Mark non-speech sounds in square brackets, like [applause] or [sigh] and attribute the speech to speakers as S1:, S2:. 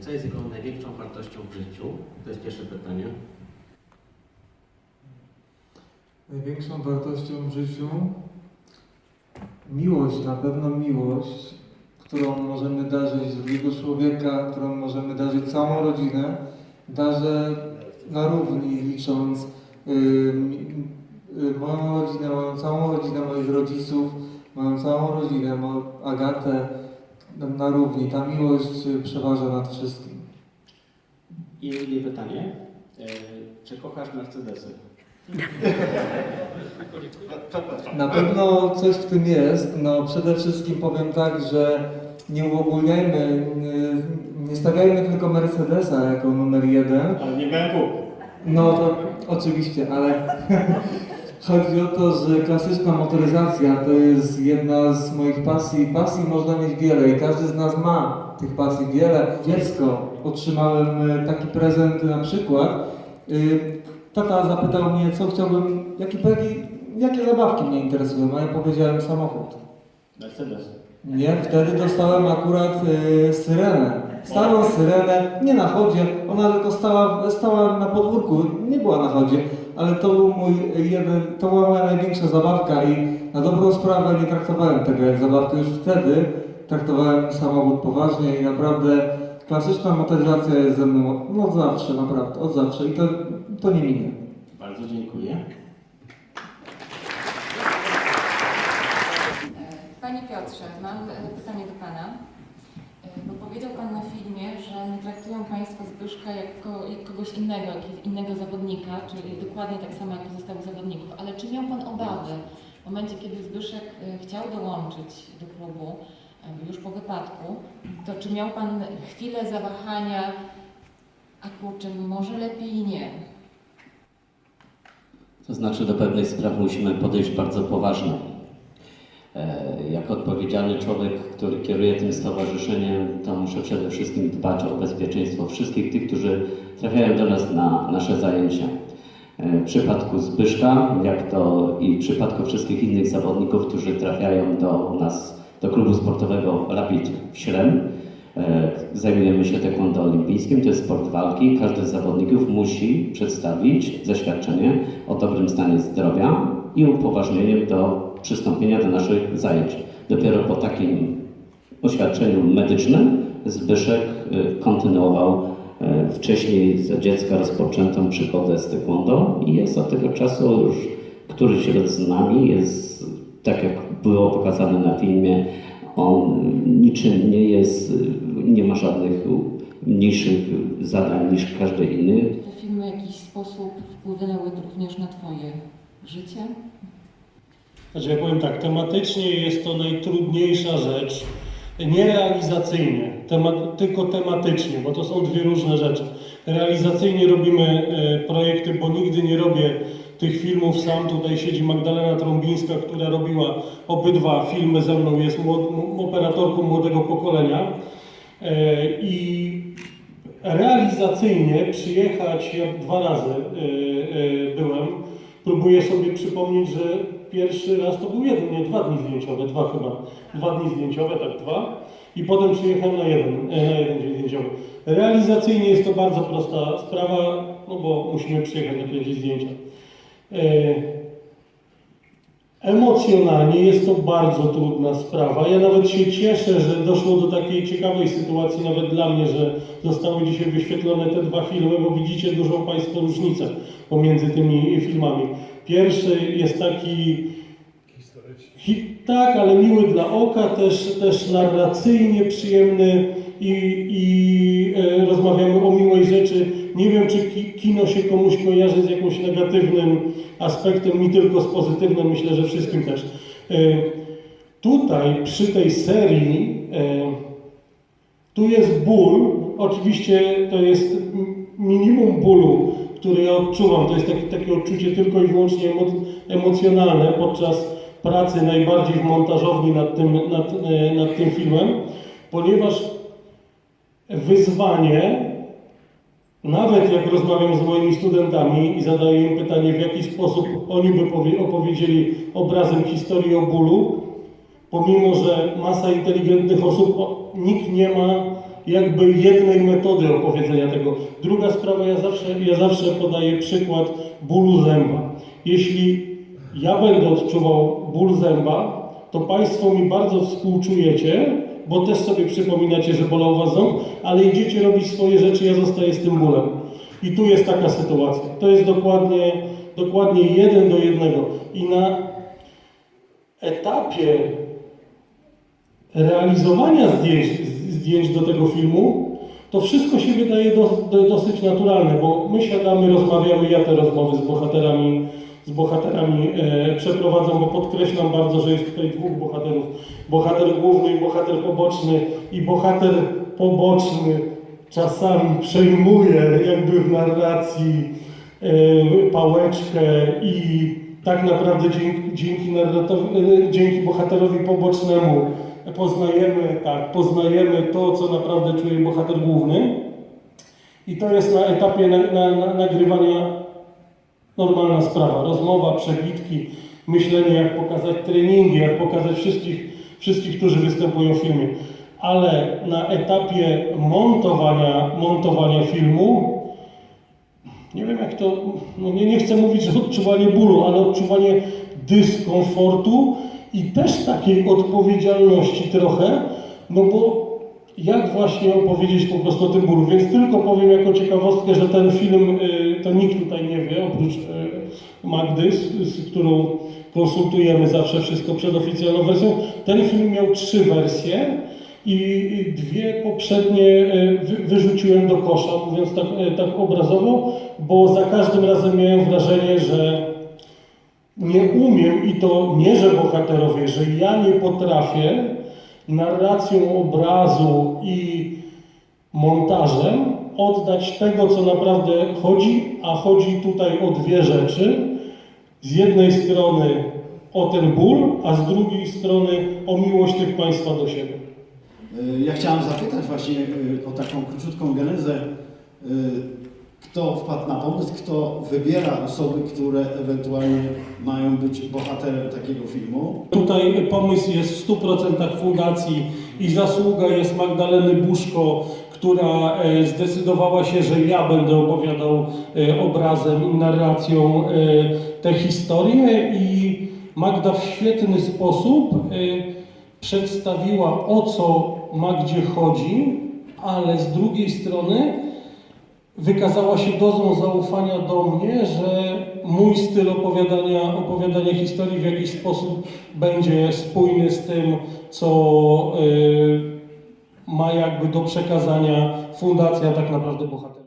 S1: co jest jego największą wartością w życiu? To jest pierwsze pytanie.
S2: Największą wartością w życiu miłość, na pewno miłość, którą możemy darzyć drugiego człowieka, którą możemy darzyć całą rodzinę. Darzę na równi, licząc y, mi- y, moją rodzinę, moją całą rodzinę moich rodziców, moją całą rodzinę, mo, Agatę na, równi. Ta miłość y, przeważa nad wszystkim.
S1: I drugie pytanie. E, Czy kochasz Mercedesy?
S2: Na pewno coś w tym jest. No przede wszystkim powiem tak, że nie uogólniajmy, nie, nie stawiajmy tylko Mercedesa jako numer jeden.
S1: Ale nie BMW.
S2: No to oczywiście, ale [laughs] chodzi o to, że klasyczna motoryzacja to jest jedna z moich pasji. Pasji można mieć wiele i każdy z nas ma tych pasji wiele. Dziecko otrzymałem e, taki prezent na przykład. y, Tata zapytał mnie, co chciałbym, jaki, jaki, jakie zabawki mnie interesują, a ja powiedziałem samochód.
S1: Mercedes.
S2: Nie, wtedy dostałem akurat y, syrenę. Starą syrenę, nie na chodzie, ona tylko stała, stała na podwórku, nie była na chodzie, ale to był mój jeden, to była moja największa zabawka i na dobrą sprawę nie traktowałem tego jak zabawkę już wtedy, traktowałem samochód poważnie i naprawdę klasyczna motoryzacja jest ze mną no, od zawsze, naprawdę, od zawsze i to, to nie minie.
S1: Bardzo dziękuję.
S3: Panie Piotrze, mam e, pytanie do Pana. Bo powiedział Pan na filmie, że nie traktują Państwo Zbyszka jak, jak kogoś innego, jak innego zawodnika, czyli dokładnie tak samo jak pozostałych zawodników. Ale czy miał Pan obawy w momencie, kiedy Zbyszek e, chciał dołączyć do klubu, e, już po wypadku, to czy miał Pan chwilę zawahania, a kurczę, może lepiej nie?
S4: To znaczy do pewnych spraw musimy podejść bardzo poważnie. E, Jako odpowiedzialny człowiek, który kieruje tym stowarzyszeniem, to muszę przede wszystkim dbać o bezpieczeństwo wszystkich tych, którzy trafiają do nas na nasze zajęcia. E, W przypadku Zbyszka, jak to i w przypadku wszystkich innych zawodników, którzy trafiają do nas, do klubu sportowego Rapid w Śrem, e, zajmujemy się taekwondo olimpijskim, to jest sport walki. Każdy z zawodników musi przedstawić zaświadczenie o dobrym stanie zdrowia i upoważnienie do przystąpienia do naszych zajęć. Dopiero po takim oświadczeniu medycznym Zbyszek y, kontynuował y, wcześniej za dziecka rozpoczętą przygodę z taekwondo i jest od tego czasu już któryś rok z nami, jest tak jak było pokazane na filmie, on niczym nie jest, y, nie ma żadnych mniejszych zadań niż każdy inny.
S3: Te filmy w jakiś sposób wpłynęły również na Twoje życie?
S5: Znaczy ja powiem tak, tematycznie jest to najtrudniejsza rzecz, nie realizacyjnie, tema, tylko tematycznie, bo to są dwie różne rzeczy. Realizacyjnie robimy e, projekty, bo nigdy nie robię tych filmów sam. Tutaj siedzi Magdalena Trąbińska, która robiła obydwa filmy ze mną, jest młod, operatorką młodego pokolenia. E, I realizacyjnie przyjechać, ja dwa razy e, e, byłem, próbuję sobie przypomnieć, że pierwszy raz to był jeden, nie dwa dni zdjęciowe, dwa chyba, dwa dni zdjęciowe, tak dwa, i potem przyjechałem na jeden, e, na jeden dzień zdjęciowy. Realizacyjnie jest to bardzo prosta sprawa, no bo musimy przyjechać nakręcić zdjęcia. Emocjonalnie jest to bardzo trudna sprawa. Ja nawet się cieszę, że doszło do takiej ciekawej sytuacji, nawet dla mnie, że zostały dzisiaj wyświetlone te dwa filmy, bo widzicie dużą Państwo różnicę pomiędzy tymi filmami. Pierwszy jest taki Hi, tak, ale miły dla oka, też, też narracyjnie przyjemny i, i e, rozmawiamy o rzeczy. Nie wiem, czy ki, kino się komuś kojarzy z jakimś negatywnym aspektem, mi tylko z pozytywnym, myślę, że wszystkim też. E, tutaj, przy tej serii, e, tu jest ból, oczywiście to jest minimum bólu, który ja odczuwam, to jest takie, takie odczucie tylko i wyłącznie emo, emocjonalne podczas pracy najbardziej w montażowni nad tym, nad, e, nad tym filmem, ponieważ wyzwanie, nawet jak rozmawiam z moimi studentami i zadaję im pytanie, w jaki sposób oni by powie, opowiedzieli obrazem historii o bólu, pomimo że masa inteligentnych osób, nikt nie ma jakby jednej metody opowiedzenia tego. Druga sprawa, ja zawsze, ja zawsze podaję przykład bólu zęba. Jeśli ja będę odczuwał ból zęba, to Państwo mi bardzo współczujecie, bo też sobie przypominacie, że bolał Was ząb, ale idziecie robić swoje rzeczy, ja zostaję z tym bólem. I tu jest taka sytuacja. To jest dokładnie, dokładnie jeden do jednego. I na etapie realizowania zdjęć, zdjęć do tego filmu, to wszystko się wydaje do, do, dosyć naturalne, bo my siadamy, rozmawiamy, ja te rozmowy z bohaterami, z bohaterami e, przeprowadzam, bo podkreślam bardzo, że jest tutaj dwóch bohaterów. Bohater główny i bohater poboczny. I bohater poboczny czasami przejmuje jakby w narracji e, pałeczkę i tak naprawdę dzięki, dzięki, e, dzięki bohaterowi pobocznemu poznajemy, tak, poznajemy to, co naprawdę czuje bohater główny. I to jest na etapie na, na, na, nagrywania normalna sprawa. Rozmowa, przebitki, myślenie, jak pokazać treningi, jak pokazać wszystkich, wszystkich którzy występują w filmie. Ale na etapie montowania, montowania filmu, nie wiem jak to, no nie, nie chcę mówić, że odczuwanie bólu, ale odczuwanie dyskomfortu i też takiej odpowiedzialności trochę, no bo jak właśnie opowiedzieć po prostu o tym bólu. Więc tylko powiem jako ciekawostkę, że ten film, y, to nikt tutaj nie wie, oprócz y, Magdy, z, którą konsultujemy zawsze wszystko przed oficjalną wersją. Ten film miał trzy wersje i dwie poprzednie wy- wyrzuciłem do kosza, mówiąc tak, y, tak obrazowo, bo za każdym razem miałem wrażenie, że nie umiem i to nie, że bohaterowie, że ja nie potrafię narracją obrazu i montażem oddać tego, co naprawdę chodzi, a chodzi tutaj o dwie rzeczy. Z jednej strony o ten ból, a z drugiej strony o miłość tych Państwa do siebie.
S6: Y, Ja chciałem zapytać właśnie y, o taką króciutką genezę. y, Kto wpadł na pomysł, kto wybiera osoby, które ewentualnie mają być bohaterem takiego filmu?
S5: Tutaj pomysł jest w 100% fundacji i zasługa jest Magdaleny Buszko, która e, zdecydowała się, że ja będę opowiadał e, obrazem i narracją e, tę historię i Magda w świetny sposób przedstawiła o co Magdzie chodzi, ale z drugiej strony wykazała się dozą zaufania do mnie, że mój styl opowiadania, opowiadania historii w jakiś sposób będzie spójny z tym, co y, ma jakby do przekazania fundacja tak naprawdę bohater.